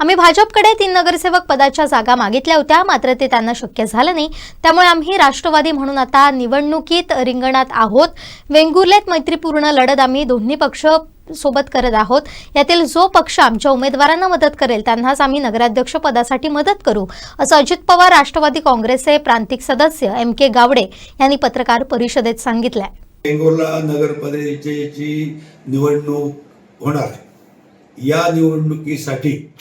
आम्ही भाजपकडे तीन नगरसेवक पदाच्या जागा मागितल्या होत्या मात्र ते त्यांना शक्य झालं नाही. त्यामुळे आम्ही राष्ट्रवादी म्हणून आता निवडणुकीत रिंगणात आहोत. वेंगुर्ल्यात मैत्रीपूर्ण लढत आम्ही दोन्ही पक्ष सोबत करत आहोत. यातील जो पक्ष आमच्या उमेदवारांना मदत करेल त्यांनाच आम्ही नगराध्यक्ष पदासाठी मदत करू असं अजित पवार राष्ट्रवादी काँग्रेसचे प्रांतिक सदस्य एम के गावडे यांनी पत्रकार परिषदेत सांगितलंय. वेंगुर्ला नगर निवडणूक होणार आहे. या निवडणुकीसाठी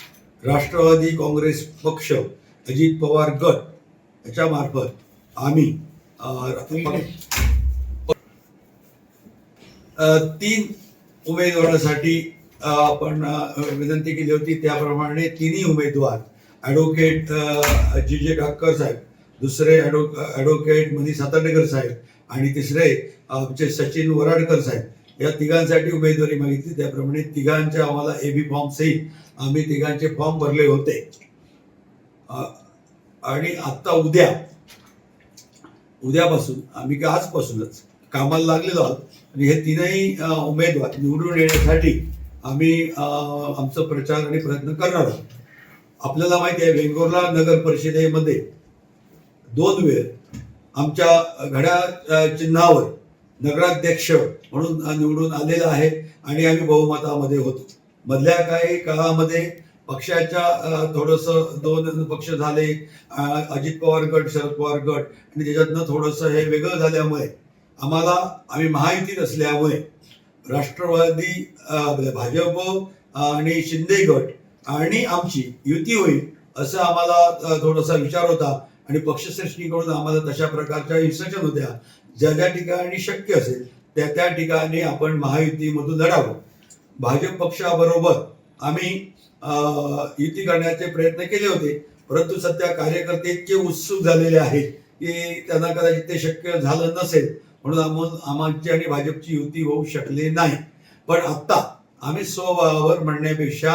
राष्ट्रवादी काँग्रेस पक्ष अजित पवार गट याच्या मार्फत आम्ही तीन उमेदवारासाठी आपण विनंती केली होती. त्याप्रमाणे तिन्ही उमेदवार ॲडव्होकेट जी जे काकर साहेब दुसरे ॲडव्हो ॲडव्होकेट मनीष साताडेकर साहेब आणि तिसरे आमचे सचिन वराडकर साहेब. या तिघांसाठी उमेदवारी मागितली. त्याप्रमाणे तिघांच्या आम्हाला ए बी फॉर्म आम्ही तिघांचे फॉर्म भरले होते. आणि आत्ता उद्या उद्यापासून आम्ही का आजपासूनच कामाला लागलेलो आहोत. आणि हे तीनही उमेदवार निवडून येण्यासाठी आम्ही आमचा प्रचार आणि प्रयत्न करणार आहोत. आपल्याला माहिती आहे वेंगुर्ला नगर परिषदेमध्ये दोन वेळ आमच्या घड्या चिन्हावर नगराध्यक्ष म्हणून निवडून आलेला आहे आणि आम्ही बहुमतामध्ये होतो. मधल्या काही काळामध्ये पक्षाच्या थोडंसं दोन पक्ष झाले अजित पवार गट शरद पवार गट आणि त्याच्यातनं थोडंसं हे वेगळं झाल्यामुळे आम्हाला आम्ही महायुतीत असल्यामुळे राष्ट्रवादी म्हणजे भाजप आणि शिंदे गट आणि आमची युती होईल असं आम्हाला थोडासा विचार होता. आणि पक्षश्रेष्ठीकडून आम्हाला तशा प्रकारच्या इन्स्ट्रक्शन होत्या ज्या ज्या ठिकाणी शक्य असेल त्या त्या ठिकाणी आपण महायुतीमधून लढावं. भाजप पक्षाबरोबर आम्ही युती करण्याचे प्रयत्न केले होते परंतु सध्या कार्यकर्ते इतके उत्सुक झालेले आहेत की त्यांना कदाचित ते शक्य झालं नसेल म्हणून आम्ही आमची आणि भाजपची युती होऊ शकली नाही. पण आत्ता आम्ही स्वभावावर म्हणण्यापेक्षा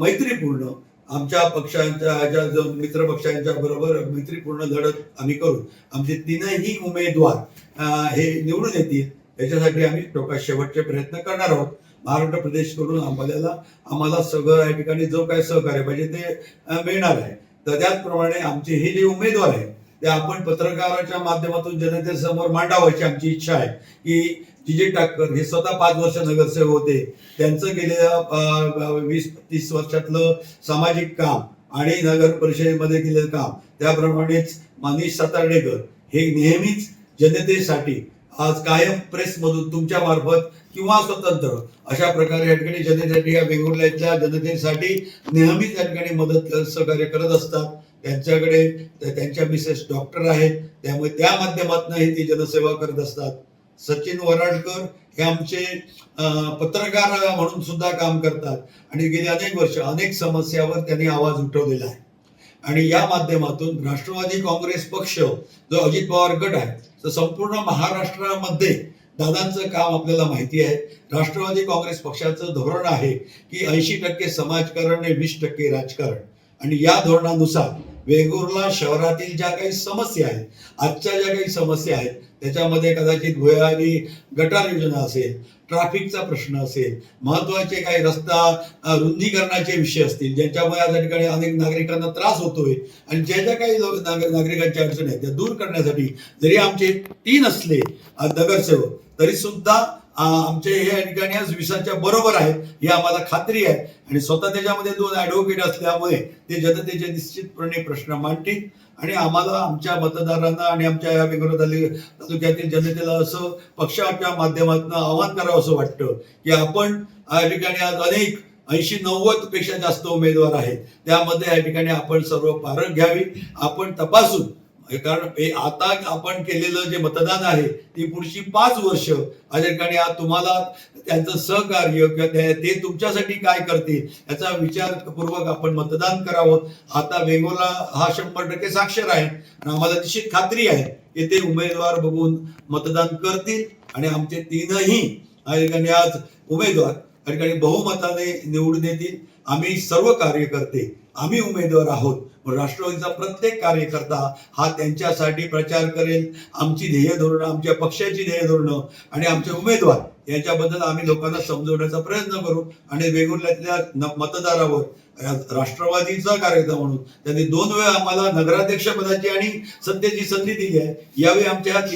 मैत्रीपूर्ण आमच्या पक्षांच्या ज्या मित्र पक्षांच्या बरोबर मैत्रीपूर्ण लढत आम्ही करू. आमचे तीनही उमेदवार हे निवडून येतील. याच्यासाठी आम्ही टोका शेवटचे प्रयत्न करणार आहोत. महाराष्ट्र प्रदेश करून आम्हाला आम्हाला सगळं या ठिकाणी जो काय सहकार्य पाहिजे ते मिळणार आहे. तर त्याचप्रमाणे आमचे हे जे उमेदवार आहेत ते आपण पत्रकाराच्या माध्यमातून जनतेसमोर मांडावं अशी आमची इच्छा आहे की जिजे टाकर हे स्वतः पाच वर्ष नगरसेवक होते त्यांचं गेल्या वीस तीस वर्षातलं सामाजिक काम आणि नगर परिषदेमध्ये केलेलं काम त्याप्रमाणेच मनीष सातार्डेकर हे नेहमीच जनतेसाठी आज कायम प्रेसमधून तुमच्या मार्फत किंवा स्वतंत्र अशा प्रकारे या ठिकाणी जनतेसाठी या वेंगुर्ल्याच्या जनतेसाठी नेहमीच या ठिकाणी मदत सहकार्य करत असतात. त्यांच्याकडे त्यांच्या मिसेस डॉक्टर आहेत. त्यामुळे त्या माध्यमातून ते जनसेवा करत असतात. सचिन वराडकर हे आमचे पत्रकार म्हणून सुद्धा काम करतात. आणि गेली अनेक वर्ष अनेक समस्यावर त्यांनी आवाज उठवलेला आहे. आणि या माध्यमातून राष्ट्रवादी काँग्रेस पक्ष जो अजित पवार गट आहे तो संपूर्ण महाराष्ट्रामध्ये दादांचं काम आपल्याला माहिती आहे. राष्ट्रवादी काँग्रेस पक्षाचं धोरण आहे की ऐंशी टक्के समाजकारण आणि वीस टक्के राजकारण. आणि या धोरणानुसार वेंगुर्ला शहरातील ज्या काही समस्या आहेत आजच्या ज्या काही समस्या आहेत त्याच्यामध्ये कदाचित भुयारी गटार योजना असेल ट्रॅफिकचा प्रश्न असेल महत्त्वाचे काही रस्ता रुंदीकरणाचे विषय असतील ज्यांच्यामुळे या ठिकाणी अनेक नागरिकांना त्रास होतोय आणि ज्या ज्या काही नागरिकांच्या अडचणी आहेत त्या दूर करण्यासाठी जरी आमचे तीन असले नगरसेवक तरी सुद्धा आमचे हे या ठिकाणी आज विसाच्या बरोबर आहेत ही आम्हाला खात्री आहे. आणि स्वतः त्याच्यामध्ये दोन ॲडव्होकेट असल्यामुळे ते जनतेचे निश्चितपणे प्रश्न मांडतील. आणि आम्हाला आमच्या मतदारांना आणि आमच्या या वेगवेगळ्या तालुक्यातील जनतेला असं पक्षाच्या माध्यमातून आवाहन करावं असं वाटतं की आपण या ठिकाणी आज अनेक ऐंशी नव्वदपेक्षा जास्त उमेदवार आहेत. त्यामध्ये या ठिकाणी आपण सर्व पारख घ्यावी. आपण तपासून कारण हे आता आपण केलेलं जे मतदान आहे ती पुढची पाच वर्ष या ठिकाणी आज तुम्हाला त्यांचं सहकार्य किंवा ते तुमच्यासाठी काय करतील याचा विचारपूर्वक आपण मतदान करावं. आता वेंगोला हा शंभर टक्के साक्षर आहे. आणि आम्हाला निश्चित खात्री आहे की ते उमेदवार बघून मतदान करतील. आणि आमचे तीनही ठिकाणी आज उमेदवार या ठिकाणी बहुमताने निवडून येतील. आम्ही सर्व कार्यकर्ते आम्ही उमेदवार आहोत. राष्ट्रवादीचा प्रत्येक कार्यकर्ता हा त्यांच्यासाठी प्रचार करेल. आमची ध्येय धोरणं आमच्या पक्षाची ध्येय धोरणं आणि आमचे उमेदवार याच्याबद्दल आम्ही लोकांना समजवण्याचा प्रयत्न करू आणि वेगवेगळ्या मतदारावर राष्ट्रवादीचा कार्यकर्ता म्हणून त्यांनी दोन वेळा आम्हाला नगराध्यक्ष पदाची आणि सत्तेची संधी दिली आहे. यावेळी आमच्या ह्या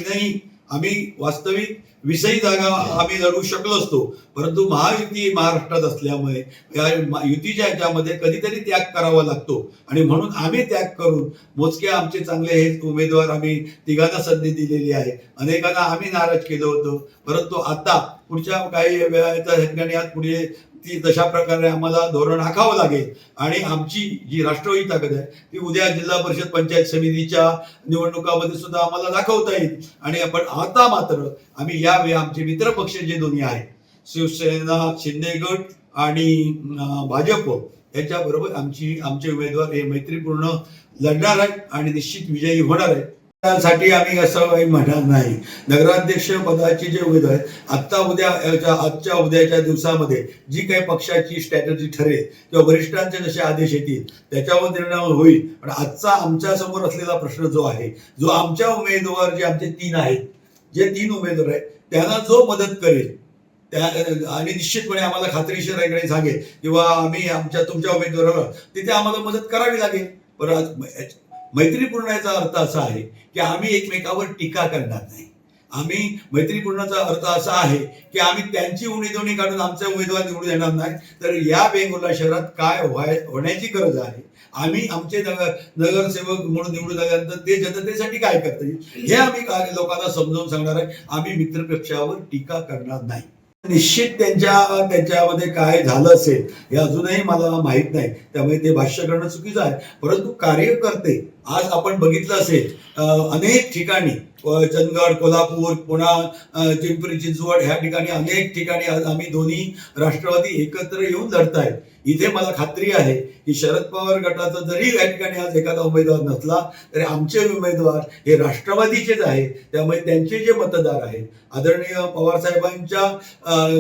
आम्ही वास्तविक विषयी जागा आम्ही लढू शकलो असतो. परंतु महायुती महाराष्ट्रात असल्यामुळे या युतीच्या ह्याच्यामध्ये कधीतरी त्याग करावा लागतो. आणि म्हणून आम्ही त्याग करून मोजके आमचे चांगले हे उमेदवार आम्ही तिघांना संधी दिलेली आहे. अनेकांना आम्ही नाराज केलं होतं. परंतु आता पुढच्या काही वेळाच्या ठिकाणी आज पुढे ती तशा प्रकारे आम्हाला धोरण आखावं लागेल. आणि आमची जी राष्ट्रवादी ताकद आहे ती उद्या जिल्हा परिषद पंचायत समितीच्या निवडणुकामध्ये सुद्धा आम्हाला दाखवता येईल. आणि आपण आता मात्र आम्ही यावेळी आमचे मित्र पक्ष जे दोन्ही आहेत शिवसेना शिंदे गट आणि भाजप याच्याबरोबर आमची आमचे उमेदवार हे मैत्रीपूर्ण लढणार आहेत आणि निश्चित विजयी होणार आहेत. साठी आम्ही असं काही म्हणणार नाही. नगराध्यक्ष पदाचे जे उमेदवार आहेत आत्ता उद्या आजच्या उद्याच्या दिवसामध्ये जी काही पक्षाची स्ट्रॅटजी ठरेल किंवा वरिष्ठांचे जसे आदेश येतील त्याच्यावर निर्णय होईल. पण आजचा आमच्यासमोर असलेला प्रश्न जो आहे जो आमच्या उमेदवार जे आमचे तीन आहेत जे तीन उमेदवार आहेत त्यांना जो मदत करेल त्या आणि निश्चितपणे आम्हाला खात्रीशीर आहे सांगेल किंवा आम्ही आमच्या तुमच्या उमेदवाराला तिथे आम्हाला मदत करावी लागेल. परत आज मैत्रीपूर्ण याचा अर्थ असा आहे की आम्ही एकमेकावर टीका करणार नाही. आम्ही मैत्रीपूर्णाचा अर्थ असा आहे की आम्ही त्यांची उणीधुणी काढून आमचा उमेदवार निवडून येणार नाही. तर या वेंगुर्ला शहरात काय व्हाय होण्याची गरज आहे? आम्ही आमचे नगर नगरसेवक म्हणून निवडून आल्यानंतर ते जनतेसाठी काय करता येईल? हे आम्ही काय- लोकांना समजावून सांगणार आहे. आम्ही मित्रपक्षावर टीका करणार नाही. निश्चित त्यांच्या त्यांच्यामध्ये काय झालं असेल हे अजूनही मला माहीत नाही. त्यामुळे ते भाष्य करणं चुकीचं आहे. परंतु कार्यकर्ते आज आपण बघितलं असेल अनेक ठिकाणी चंदगड कोल्हापूर पुणा अं, पिंपरी चिंचवड ह्या ठिकाणी अनेक ठिकाणी आज आम्ही दोन्ही राष्ट्रवादी एकत्र येऊन लढतायत. इथे मला खात्री आहे की शरद पवार गटाचा जरी या ठिकाणी आज एखादा उमेदवार नसला तरी आमचे उमेदवार हे राष्ट्रवादीचेच आहे त्यामुळे त्यांचे जे मतदार आहेत आदरणीय पवार साहेबांच्या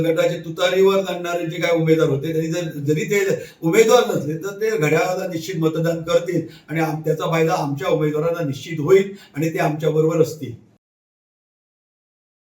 गटाचे तुतारीवर लढणारे जे काही उमेदवार होते त्यांनी जर जरी ते उमेदवार नसले तर ते घड्याळाला निश्चित मतदान करतील आणि त्याचा फायदा आमच्या उमेदवारांना निश्चित होईल आणि ते आमच्या बरोबर असतील.